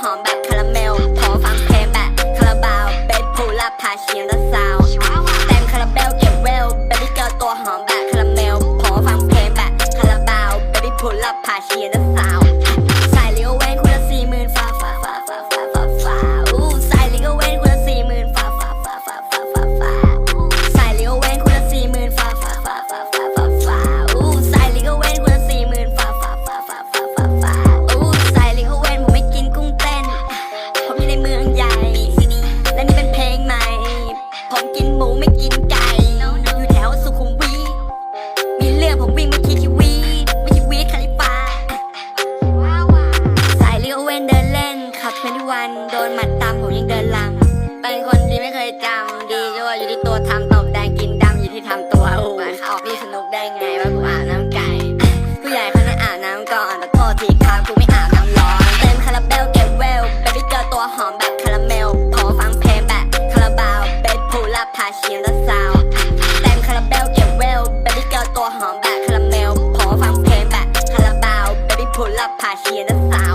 หอมแบบคาราเมลพอฟังเพลงแบบคาราบาวเบสพูลาพาชียงแลาวเต็มคาราเบลเก็เวลเบบี้เกิร์ตัวหอมแบบคาราเมลพอฟังเพลงแบบคาราบาวเบบี้พูลาพาชียงแ也能发